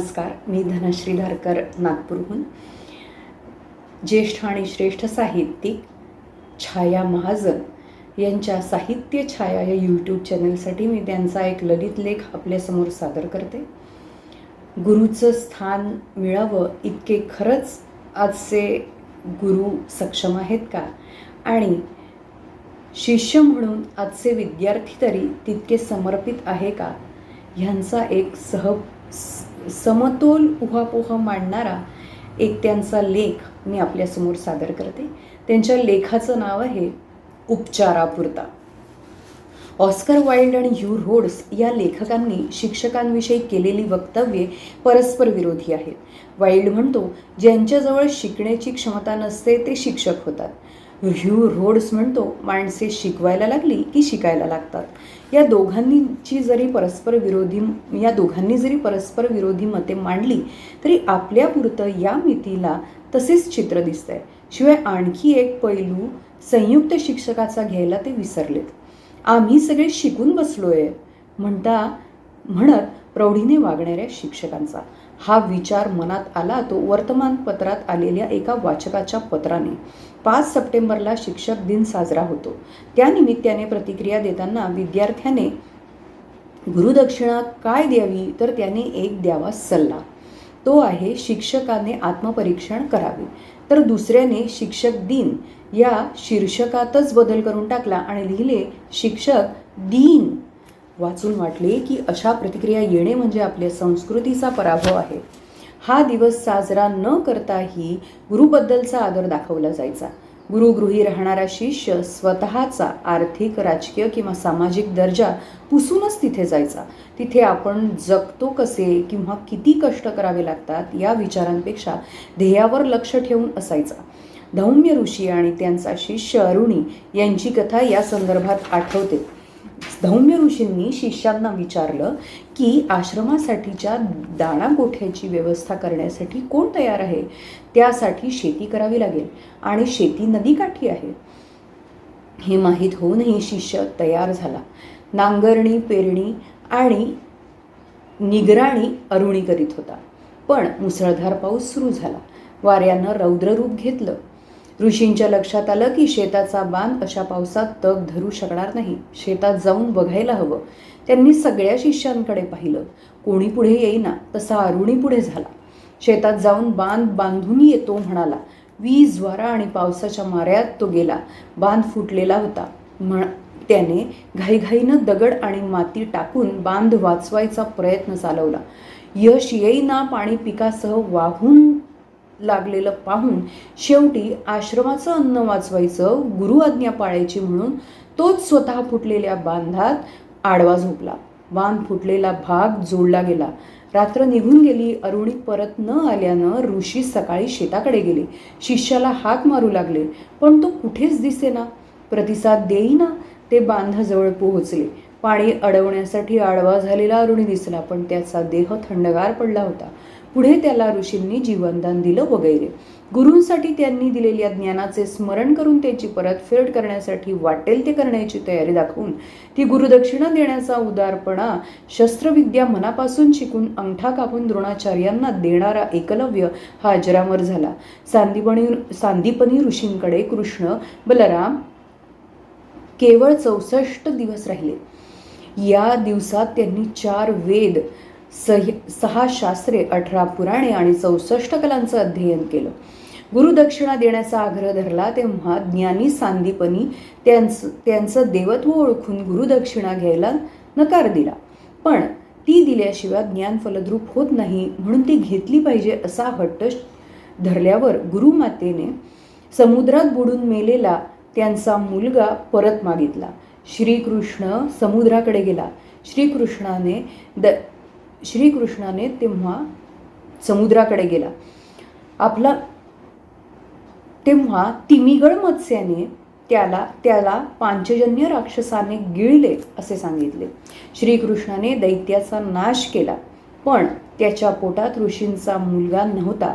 नमस्कार मी धनश्री धारकर नागपूरहून. ज्येष्ठ आणि श्रेष्ठ साहित्यिक छाया महाजन यांच्या साहित्य छाया या यूट्यूब चॅनलसाठी मी त्यांचा एक ललित लेख आपल्यासमोर सादर करते. गुरुचं स्थान मिळावं इतके खरंच आजचे गुरु सक्षम आहेत का? आणि शिष्य म्हणून आजचे विद्यार्थी तरी तितके समर्पित आहे का? ह्यांचा एक सह समतोल उहापोह मांडणारा एक त्यांचा लेख मी आपल्यासमोर सादर करते. त्यांच्या लेखाचं नाव आहे उपचारापुरता. ऑस्कर वाईल्ड आणि ह्यू रोड्स या लेखकांनी शिक्षकांविषयी केलेली वक्तव्ये परस्पर विरोधी आहेत. वाईल्ड म्हणतो ज्यांच्याजवळ शिकण्याची क्षमता नसते ते शिक्षक होतात. ह्यू रोड्स म्हणतो माणसे शिकवायला लागली की शिकायला लागतात. या दोघांनीची जरी परस्पर विरोधी या दोघांनी जरी परस्पर विरोधी मते मांडली तरी आपल्यापुरतं या मितीला तसेच चित्र दिसतंय. शिवाय आणखी एक पैलू संयुक्त शिक्षकाचा घ्यायला ते विसरलेत. आम्ही सगळे शिकून बसलोय म्हणता म्हणत प्रौढीने वागणाऱ्या शिक्षकांचा. हा विचार मनात आला तो वर्तमानपत्रात आलेल्या एका वाचकाच्या पत्राने. पाच सप्टेंबरला शिक्षक दिन साजरा होतो. त्यानिमित्ताने प्रतिक्रिया देताना विद्यार्थ्याने गुरुदक्षिणा काय द्यावी? तर त्याने एक द्यावा सल्ला. तो आहे शिक्षकाने आत्मपरीक्षण करावे. तर दुसऱ्याने शिक्षक दिन या शीर्षकातच बदल करून टाकला आणि लिहिले शिक्षक दिन वाचून वाटले की अशा प्रतिक्रिया येणे म्हणजे आपल्या संस्कृतीचा पराभव आहे. हा दिवस साजरा न करताही गुरुबद्दलचा आदर दाखवला जायचा. गुरुगृही राहणारा शिष्य स्वतःचा आर्थिक राजकीय किंवा सामाजिक दर्जा पुसूनच तिथे जायचा. तिथे आपण जगतो कसे किंवा किती कष्ट करावे लागतात या विचारांपेक्षा ध्येयावर लक्ष ठेवून असायचा. धौम्य ऋषी आणि त्यांचा शिष्य अरुणी यांची कथा या संदर्भात आठवते. धौम्य ऋषींनी शिष्यांना विचारलं की आश्रमासाठीच्या दाणागोठ्याची व्यवस्था करण्यासाठी कोण तयार आहे? त्यासाठी शेती करावी लागेल आणि शेती नदीकाठी आहे. हे माहीत होऊनही शिष्य तयार झाला. नांगरणी पेरणी आणि निगराणी अरुणी करीत होता. पण मुसळधार पाऊस सुरू झाला. वाऱ्यानं रौद्ररूप घेतलं. ऋषींच्या लक्षात आलं की शेताचा बांध अशा पावसात तग धरू शकणार नाही. शेतात जाऊन बघायला हवं. त्यांनी सगळ्या शिष्यांकडे पाहिलं. कोणी पुढे येईना तसा अरुणी पुढे झाला. शेतात जाऊन बांध बांधून येतो म्हणाला. वीज वारा आणि पावसाच्या माऱ्यात तो गेला. बांध फुटलेला होता. म्हण त्याने घाईघाईनं दगड आणि माती टाकून बांध वाचवायचा प्रयत्न चालवला. यश येईना पाणी पिकासह वाहून लागलेलं पाहून शेवटी आश्रमाचं अन्न वाचवायचं गुरु आज्ञा पाळायची म्हणून तोच स्वतः फुटलेल्या बांधात आडवा झोपला. बांध फुटलेला भाग जोडला गेला. रात्र निघून गेली. अरुणी परत न आल्यानं ऋषी सकाळी शेताकडे गेले. शिष्याला हाक मारू लागले. पण तो कुठेच दिसेना. प्रतिसाद देईना ते बांधाजवळ पोहोचले. पाणी अडवण्यासाठी आडवा झालेला अरुणी दिसला पण त्याचा देह थंडगार पडला होता. पुढे त्याला ऋषींनी जीवनदान दिलं वगैरे. गुरूंसाठी त्यांनी दिलेल्या ज्ञानाचे स्मरण करून त्याची परतफेड करण्यासाठी वाटेल ते करण्याची तयारी दाखवून ती गुरुदक्षिणा देण्याचा उदारपणा शस्त्रविद्या मनापासून शिकून अंगठा कापून द्रोणाचार्यांना देणारा एकलव्य हा अजरामर झाला. सांदीपणी सांदीपनी ऋषींकडे कृष्ण बलराम केवळ चौसष्ट दिवस राहिले. या दिवसात त्यांनी चार वेद सह सहा शास्त्रे अठरा पुराणे आणि चौसष्ट कलांचं अध्ययन केलं. गुरुदक्षिणा देण्याचा आग्रह धरला तेव्हा ज्ञानी सांदीपनी त्यांचं त्यांचं देवत्व ओळखून गुरुदक्षिणा घ्यायला नकार दिला. पण ती दिल्याशिवाय ज्ञान फलद्रूप होत नाही म्हणून ती घेतली पाहिजे असा हट्ट धरल्यावर गुरुमातेने समुद्रात बुडून मेलेला त्यांचा मुलगा परत मागितला. श्रीकृष्ण समुद्राकडे गेला. श्रीकृष्णाने द श्रीकृष्णाने तेव्हा समुद्राकडे गेला. आपला तेव्हा तिमिगळ मत्स्याने त्याला त्याला पांचजन्य राक्षसाने गिळले असे सांगितले. श्रीकृष्णाने दैत्याचा नाश केला पण त्याच्या पोटात ऋषींचा मुलगा नव्हता.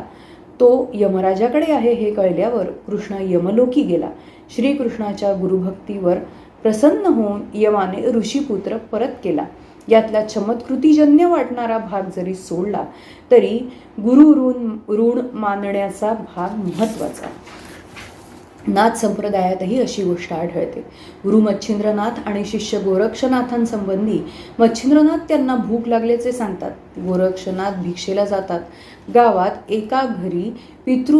तो यमराजाकडे आहे हे कळल्यावर कृष्ण यमलोकी गेला. श्रीकृष्णाच्या गुरुभक्तीवर प्रसन्न होऊन यमाने ऋषीपुत्र परत केला. यातला चमत्कृतीजन्य वाटणारा भाग जरी सोडला तरी गुरु ऋण ऋण मानण्याचा भाग महत्त्वाचा. नाथ संप्रदायातही अशी गोष्ट आढळते. गुरु मच्छिंद्रनाथ आणि शिष्य गोरक्षनाथांसंबंधी मच्छिंद्रनाथ त्यांना भूक लागल्याचे सांगतात. गोरक्षनाथ भिक्षेला जातात. गावात एका घरी पितृ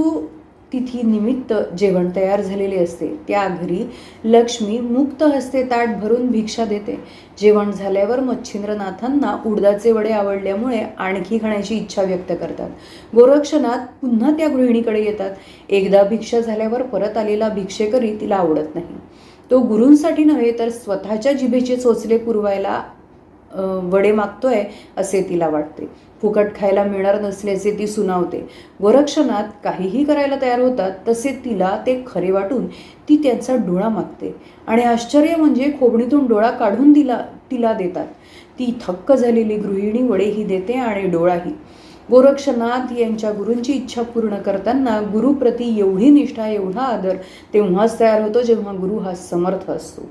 तिथी निमित्त जेवण तयार झालेले असते. त्या घरी लक्ष्मी मुक्त हस्ते ताट भरून भिक्षा देते. जेवण झाल्यावर मच्छिंद्रनाथांना उडदाचे वडे आवडल्यामुळे आणखी खाण्याची इच्छा व्यक्त करतात. गोरक्षनाथ पुन्हा त्या गृहिणीकडे येतात. एकदा भिक्षा झाल्यावर परत आलेला भिक्षेकरी तिला आवडत नाही. तो गुरूंसाठी नव्हे तर स्वतःच्या जिभेचे चोचले पुरवायला वडे मागतोय असे तिला वाटते. फुकट खायला मिळणार नसल्याचे ती सुनावते. गोरक्षणात काहीही करायला तयार होतात तसे तिला ते खरे वाटून ती त्यांचा डोळा मागते. आणि आश्चर्य म्हणजे खोबणीतून डोळा काढून दिला तिला देतात. ती थक्क झालेली गृहिणी वडेही देते आणि डोळाही. गोरक्षनाथ यांच्या गुरूंची इच्छा पूर्ण करताना गुरुप्रती एवढी निष्ठा एवढा आदर तेव्हाच तयार होतो जेव्हा गुरु हा समर्थ असतो.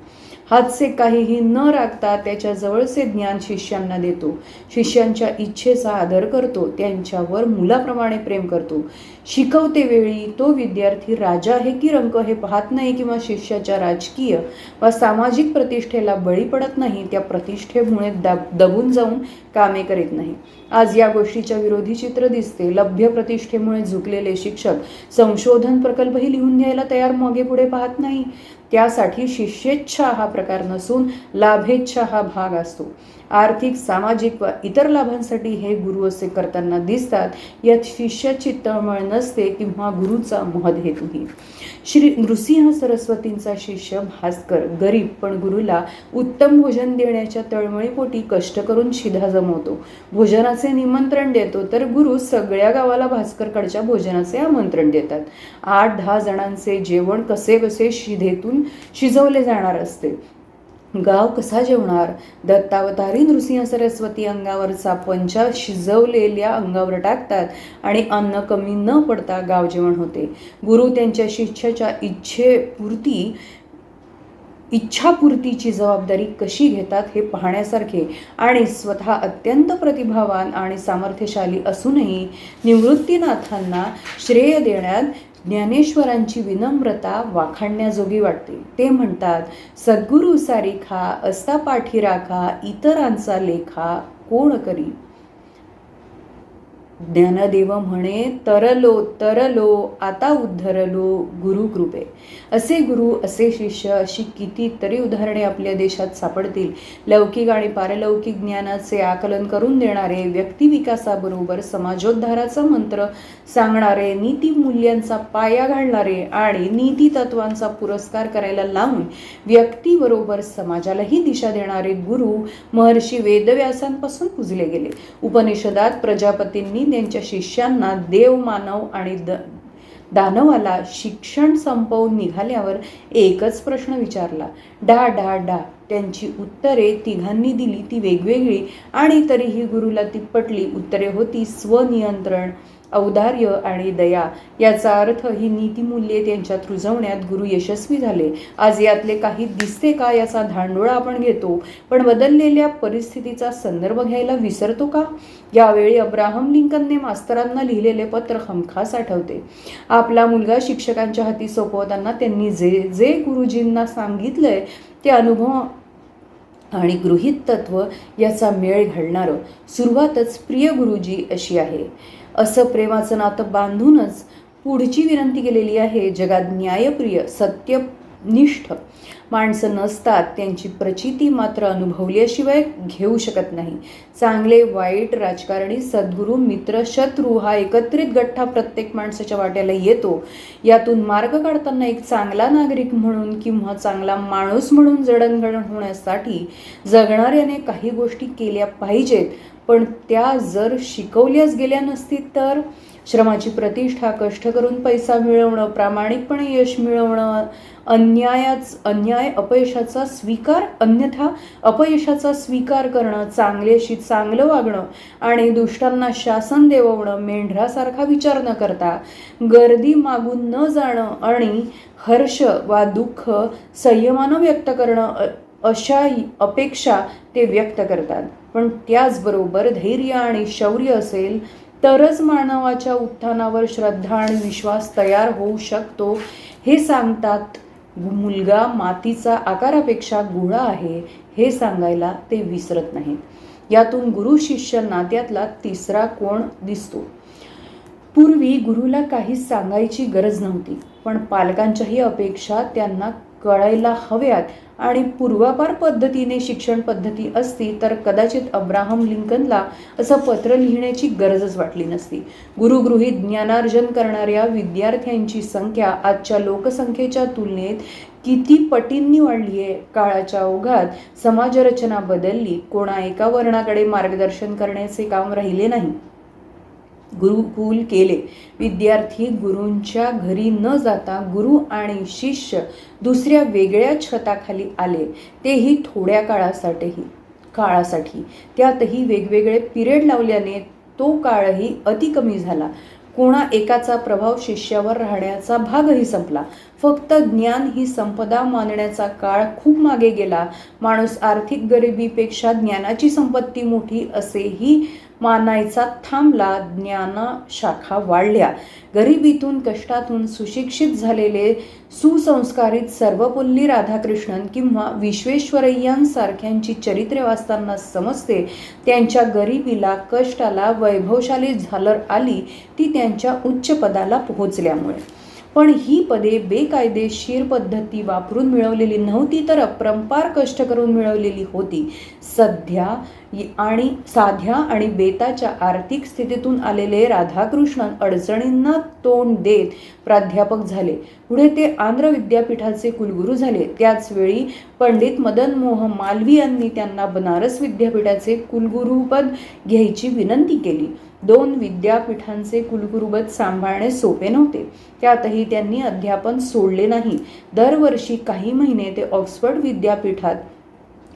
हातसे काहीही न राखता त्याच्या जवळचे ज्ञान शिष्यांना देतो. शिष्यांच्या इच्छेचा आदर करतो त्यांच्यावर मुलाप्रमाणे प्रेम करतो. शिकवते वेळी तो विद्यार्थी राजा आहे की रंक हे पाहत नाही किंवा शिष्याच्या राजकीय वा सामाजिक प्रतिष्ठेला बळी पडत नाही त्या प्रतिष्ठेमुळे दब दबून जाऊन कामे करीत नाही. आज या गोष्टीच्या विरोधी चित्र दिसते. लभ्य प्रतिष्ठेमुळे झुकलेले शिक्षक संशोधन प्रकल्पही लिहून द्यायला तयार मागे पुढे पाहत नाही. त्यासाठी शिष्येच्छा हा प्रकार नसून लाभेच्छा हा भाग असतो. आर्थिक सामाजिक व इतर लाभांसाठी हे गुरु असे करताना दिसतात. यात शिष्याची तळमळ नसते किंवा गुरुचा महद हेतूही श्री नृसिंह सरस्वतींचा शिष्य भास्कर गरीब पण गुरुला उत्तम भोजन देण्याच्या तळमळीपोटी कष्ट करून शिधा जमवतो. भोजना भोजनाचे निमंत्रण देतो तर गुरु सगळ्या गावाला भास्करकडच्या भोजनाचे आमंत्रण देतात. आठ दहा जणांचे जेवण कसे बसे शिधेतून शिजवले जाणार असते. गाव कसा जेवणार? दत्तावतारी नृसिंह सरस्वती अंगावरचा पंचा शिजवलेल्या अंगावर टाकतात आणि अन्न कमी न पडता गाव जेवण होते. गुरु त्यांच्या शिष्याच्या इच्छेपुरती इच्छापूर्तीची जबाबदारी कशी घेतात हे पाहण्यासारखे आणि स्वतः अत्यंत प्रतिभावान आणि सामर्थ्यशाली असूनही निवृत्तीनाथांना श्रेय देण्यात ज्ञानेश्वरांची विनम्रता वाखाणण्याजोगी वाटते. ते म्हणतात सद्गुरू सारिखा असता पाठी राखा इतरांचा लेखा कोण करी ज्ञानदेव म्हणे तरलो तरलो आता उद्धरलो गुरु कृपे. असे गुरु असे शिष्य अशी कितीतरी उदाहरणे आपल्या देशात सापडतील. लौकिक आणि पारलौकिक ज्ञानाचे आकलन करून देणारे व्यक्तिविकासाबरोबर समाजोद्धाराचा मंत्र सांगणारे नीती मूल्यांचा पाया घालणारे आणि नीती तत्वांचा पुरस्कार करायला लावून व्यक्तीबरोबर समाजालाही दिशा देणारे गुरु महर्षी वेदव्यासांपासून पुजले गेले. उपनिषदात प्रजापतींनी त्यांच्या शिष्यांना देव मानव आणि द दानवाला शिक्षण संपवून निघाल्यावर एकच प्रश्न विचारला. डा डा डा त्यांची उत्तरे तिघांनी दिली. ती वेगवेगळी आणि तरीही गुरुला ती पटली उत्तरे होती स्वनियंत्रण. औदार्य आणि दया याचा अर्थ ही नीतिमूल्ये त्यांच्यात रुजवण्यात गुरु यशस्वी झाले. आज यातले काही दिसते का याचा धांडोळा आपण घेतो पण बदललेल्या परिस्थितीचा संदर्भ घ्यायला विसरतो का? यावेळी अब्राहम लिंकनने मास्तरांना लिहिलेले पत्र हमखास आठवते. आपला मुलगा शिक्षकांच्या हाती सोपवताना त्यांनी जे जे गुरुजींना सांगितलंय ते अनुभव आणि गृहित तत्व याचा मेळ घालणारं सुरुवातच प्रिय गुरुजी अशी आहे. असं प्रेमाचं नातं बांधूनच पुढची विनंती केलेली आहे. जगात न्यायप्रिय सत्य निष्ठ. माणसं नसतात त्यांची प्रचिती मात्र अनुभवल्याशिवाय घेऊ शकत नाही. चांगले वाईट राजकारणी सद्गुरू मित्र शत्रू हा एकत्रित गठ्ठा प्रत्येक माणसाच्या वाट्याला येतो. यातून मार्ग काढताना एक चांगला नागरिक म्हणून किंवा चांगला माणूस म्हणून जडणघडण होण्यासाठी जगणाऱ्याने काही गोष्टी केल्या पाहिजेत पण त्या जर शिकवल्याच गेल्या नसतील तर? श्रमाची प्रतिष्ठा कष्ट करून पैसा मिळवणं प्रामाणिकपणे यश मिळवणं अन्यायाच अन्याय अपयशाचा स्वीकार अन्यथा अपयशाचा स्वीकार करणं चांगल्याशी चांगलं वागणं आणि दुष्टांना शासन देववणं मेंढरासारखा विचार न करता गर्दी मागून न जाणं आणि हर्ष वा दुःख संयमानं व्यक्त करणं अशा अपेक्षा ते व्यक्त करतात. पण त्याचबरोबर धैर्य आणि शौर्य असेल तरच मानवाच्या उत्थानावर श्रद्धा आणि विश्वास तयार होऊ शकतो. हे सांगतात मुलगा मातीचा आकारापेक्षा गोळा आहे. हे सांगायला ते विसरत नाहीत. यातून गुरु शिष्य नात्यातला तिसरा कोण दिसतो? पूर्वी गुरुला काहीच सांगायची गरज नव्हती पण पालकांच्याही अपेक्षा त्यांना कळायला हव्यात. आणि पूर्वापार पद्धतीने शिक्षण पद्धती असती तर कदाचित अब्राहम लिंकनला असं पत्र लिहिण्याची गरजच वाटली नसती. गुरुगृहीत ज्ञानार्जन करणाऱ्या विद्यार्थ्यांची संख्या आजच्या लोकसंख्येच्या तुलनेत किती पटींनी वाढली आहे? काळाच्या ओघात समाजरचना बदलली. कोणा एका वर्णाकडे मार्गदर्शन करण्याचे काम राहिले नाही. गुरुकुल केले. विद्यार्थी गुरूंच्या घरी न जाता गुरु आणि शिष्य दुसऱ्या वेगळ्या छताखाली आले. तेही थोड्या काळासाठीही काळासाठी. त्यातही वेगवेगळे पिरियड लावल्याने तो काळही अति कमी झाला. कोणा एकाचा प्रभाव शिष्यावर राहण्याचा भागही संपला. फक्त ज्ञान ही संपदा मानण्याचा काळ खूप मागे गेला. माणूस आर्थिक गरिबीपेक्षा ज्ञानाची संपत्ती मोठी असेही मानायचा थांबला ज्ञाना शाखा वाढल्या. गरिबीतून कष्टातून सुशिक्षित झालेले सुसंस्कारित सर्वपल्ली राधाकृष्णन किंवा विश्वेश्वरय्यांसारख्यांची चरित्रे वाचताना समजते त्यांच्या गरिबीला कष्टाला वैभवशाली झालर आली ती त्यांच्या उच्च पदाला पोहोचल्यामुळे. पण ही पदे बेकायदेशीर पद्धती वापरून मिळवलेली नव्हती तर अपरंपार कष्ट करून मिळवलेली होती. सध्या आणि साध्या आणि बेताच्या आर्थिक स्थितीतून आलेले राधाकृष्णन अडचणींना तोंड देत प्राध्यापक झाले. पुढे ते आंध्र विद्यापीठाचे कुलगुरू झाले. त्याच वेळी पंडित मदन मोह मालवी यांनी त्यांना बनारस विद्यापीठाचे कुलगुरुपद घ्यायची विनंती केली. दोन विद्यापीठांचे कुलगुरुपद सांभाळणे सोपे नव्हते. त्यातही त्यांनी अध्यापन सोडले नाही. दरवर्षी काही महिने ते ऑक्सफर्ड विद्यापीठात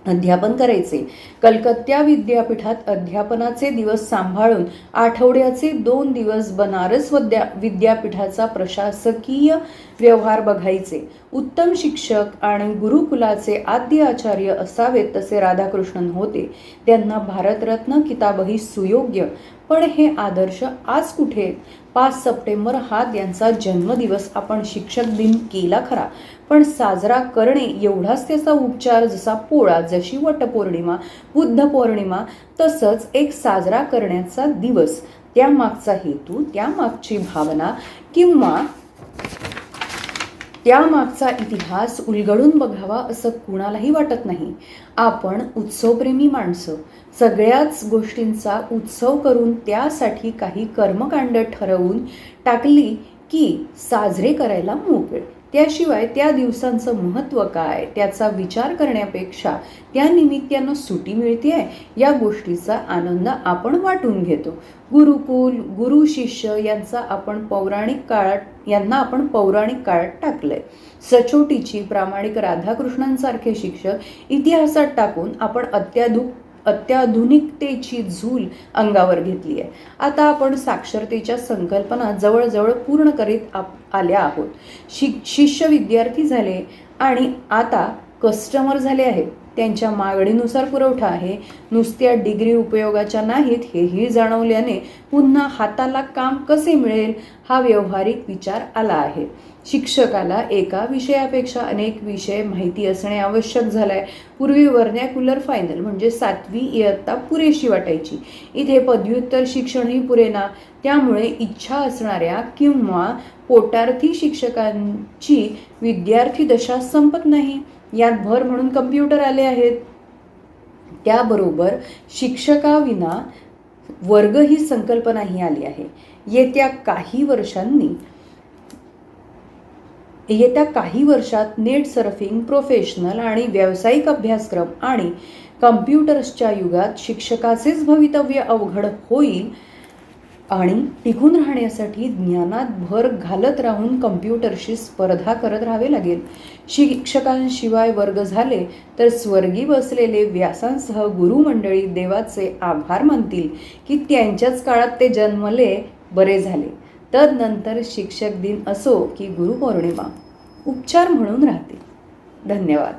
अध्यापन करायचे. कलकत्त्या विद्यापीठात अध्यापनाचे दिवस सांभाळून आठवड्याचे दोन दिवस बनारस विद्या विद्यापीठाचा प्रशासकीय व्यवहार बघायचे. उत्तम शिक्षक आणि गुरुकुलाचे आद्य आचार्य असावेत तसे राधाकृष्णन होते. त्यांना भारतरत्न किताबही सुयोग्य पण हे आदर्श आज कुठे? पाच सप्टेंबर हा त्यांचा जन्मदिवस. आपण शिक्षक दिन केला खरा. पण साजरा करणे एवढाच त्याचा उपचार जसा पोळा जशी वटपौर्णिमा बुद्ध पौर्णिमा तसंच एक साजरा करण्याचा दिवस. त्यामागचा हेतू त्यामागची भावना किंवा त्यामागचा इतिहास उलगडून बघावा असं कुणालाही वाटत नाही. आपण उत्सवप्रेमी माणसं. सगळ्याच गोष्टींचा उत्सव करून त्यासाठी काही कर्मकांड ठरवून टाकली की साजरे करायला मोकळे. त्याशिवाय त्या दिवसांचं महत्त्व काय? त्याचा विचार करण्यापेक्षा त्या निमित्तानं सुटी मिळते आहे या गोष्टीचा आनंद आपण वाटून घेतो. गुरुकुल गुरु शिष्य यांचा आपण पौराणिक काळात यांना आपण पौराणिक काळात टाकलंय. सचोटीची प्रामाणिक राधाकृष्णांसारखे शिक्षक इतिहासात टाकून आपण अत्याधुक अत्याधुनिकतेची झूल अंगावर घेतली आहे. आता आपण साक्षरतेच्या संकल्पना जवळजवळ पूर्ण करीत आल्या आहोत. शि शिष्य विद्यार्थी झाले आणि आता कस्टमर झाले आहेत. त्यांच्या मागणीनुसार पुरवठा आहे. नुसत्या डिग्री उपयोगाच्या नाहीत हेही जाणवल्याने पुन्हा हाताला काम कसे मिळेल हा व्यवहारिक विचार आला आहे. शिक्षकाला एका विषयापेक्षा अनेक विषय माहिती असणे आवश्यक झालंय. पूर्वी वर्नॅक्युलर फायनल म्हणजे सातवी इयत्ता पुरेशी वाटायची. इथे पदव्युत्तर शिक्षणही पुरेना. त्यामुळे इच्छा असणाऱ्या किंवा पोटार्थी शिक्षकांची विद्यार्थी दशा संपत नाही. यात भर म्हणून कम्प्युटर आले आहेत. त्याबरोबर शिक्षकाविना वर्ग ही संकल्पनाही आली आहे. येत्या काही वर्षांनी येत्या काही वर्षात नेट सर्फिंग प्रोफेशनल आणि व्यावसायिक अभ्यासक्रम आणि कम्प्युटर्सच्या युगात शिक्षकाचेच भवितव्य अवघड होईल आणि टिकून राहण्यासाठी ज्ञानात भर घालत राहून कम्प्युटरशी स्पर्धा करत राहावे लागेल. शिक्षकांशिवाय वर्ग झाले तर स्वर्गी बसलेले व्यासांसह गुरुमंडळी देवाचे आभार मानतील की त्यांच्याच काळात ते जन्मले बरे झाले. तदनंतर शिक्षक दिन असो की गुरुपौर्णिमा उपचार म्हणून राहते धन्यवाद.